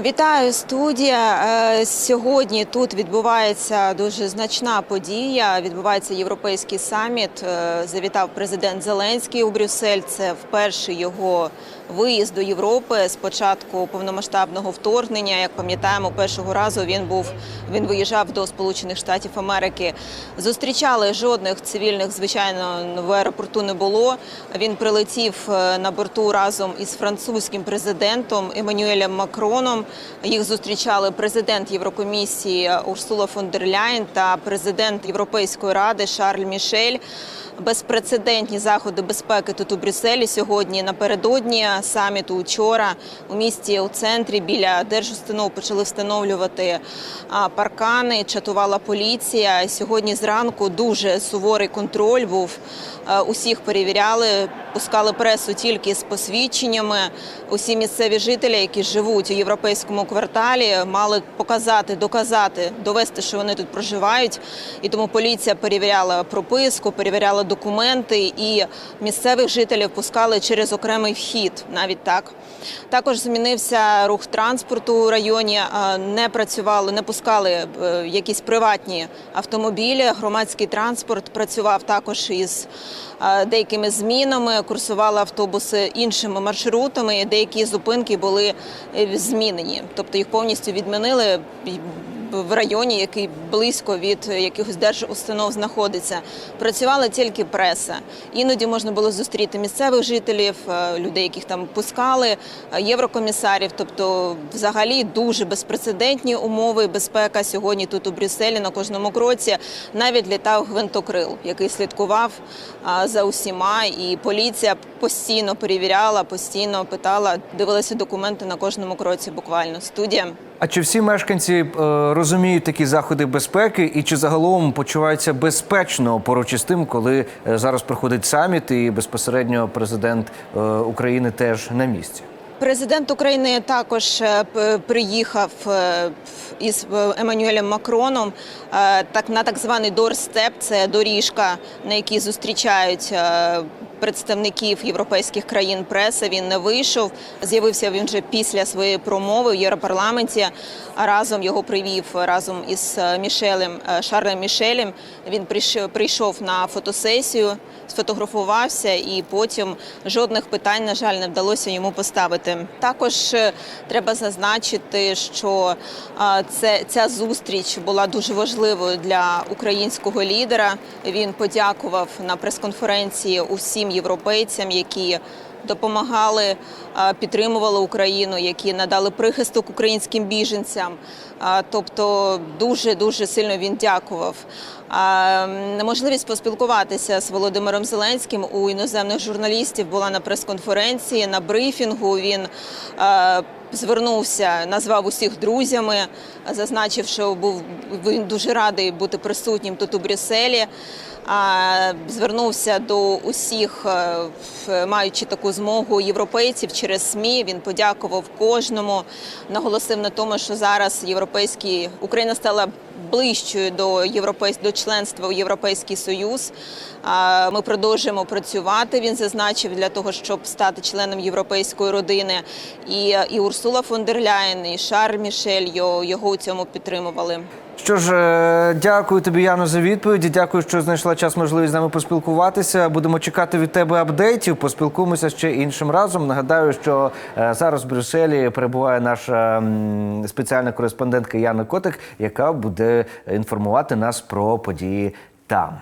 Вітаю, студія. Е, Сьогодні тут відбувається дуже значна подія. Відбувається європейський саміт. Е, Завітав президент Зеленський у Брюссель. Це вперше його виїзд до Європи з початку повномасштабного вторгнення. Як пам'ятаємо, першого разу він був він виїжджав до Сполучених Штатів Америки. Зустрічали жодних цивільних, звичайно, в аеропорту не було. Він прилетів е, на борту разом із французьким президентом Еммануелем Макроном. Їх зустрічали президент Єврокомісії Урсула фон дер Ляйн та президент Європейської ради Шарль Мішель. Безпрецедентні заходи безпеки тут у Брюсселі сьогодні. Напередодні саміту вчора у місті у центрі біля держустанов почали встановлювати паркани. Чатувала поліція. Сьогодні зранку дуже суворий контроль був. Усіх перевіряли, пускали пресу тільки з посвідченнями. Усі місцеві жителі, які живуть у європейському кварталі, мали показати, доказати, довести, що вони тут проживають. І тому поліція перевіряла прописку, перевіряла документи, і місцевих жителів пускали через окремий вхід, навіть так. Також змінився рух транспорту у районі. Не працювали, не пускали е, якісь приватні автомобілі. Громадський транспорт працював також із деякими змінами. Курсували автобуси іншими маршрутами. Деякі зупинки були е, змінені, тобто їх повністю відмінили в районі, який близько від якихось держустанов знаходиться. Працювала тільки преса. Іноді можна було зустріти місцевих жителів, е, людей, яких там пускали, е, єврокомісарів. Тобто, взагалі дуже безпрецедентні умови безпека сьогодні тут у Брюсселі на кожному кроці. Навіть літав гвинтокрил, який слідкував за усіма, і поліція постійно перевіряла, постійно питала, дивилася документи на кожному кроці. Буквально студія. А чи всі мешканці е, розуміють такі заходи безпеки, і чи загалом почуваються безпечно поруч із тим, коли е, зараз проходить саміт, і безпосередньо президент е, України теж на місці? Президент України також приїхав із Еммануелем Макроном так на так званий дорстеп. Це доріжка, на якій зустрічають е, представників європейських країн преса. Він не вийшов. З'явився він вже після своєї промови в Європарламенті. А разом його привів разом із е, Мішелем е, Шарлем Мішелем. Він прийш- прийшов на фотосесію, сфотографувався, і потім жодних питань, на жаль, не вдалося йому поставити. Також е, треба зазначити, що це ця зустріч була дуже важливою для українського лідера. Він подякував на прес-конференції усім європейцям, які допомагали, е, підтримували Україну, які надали прихисток українським біженцям. Е, Тобто дуже дуже сильно він дякував. Можливість поспілкуватися з Володимиром Зеленським у іноземних журналістів була на прес-конференції, на брифінгу. Він е, звернувся, назвав усіх друзями, зазначив, що був він дуже радий бути присутнім тут у Брюсселі. Звернувся до усіх, е, маючи таку змогу європейців через СМІ. Він подякував кожному, наголосив на тому, що зараз європейські Україна стала ближчою до європейсь... до членства у Європейський Союз. Ми продовжуємо працювати. Він зазначив для того, щоб стати членом європейської родини. І, і Урсула фон дер Ляєн, і Шарль Мішель його у цьому підтримували. Що ж, е, дякую тобі, Яно, за відповіді. Дякую, що знайшла час можливість з нами поспілкуватися. Будемо чекати від тебе апдейтів. Поспілкуємося ще іншим разом. Нагадаю, що е, зараз в Брюсселі перебуває наша спеціальна кореспондентка Яна Котик, яка буде інформувати нас про події там.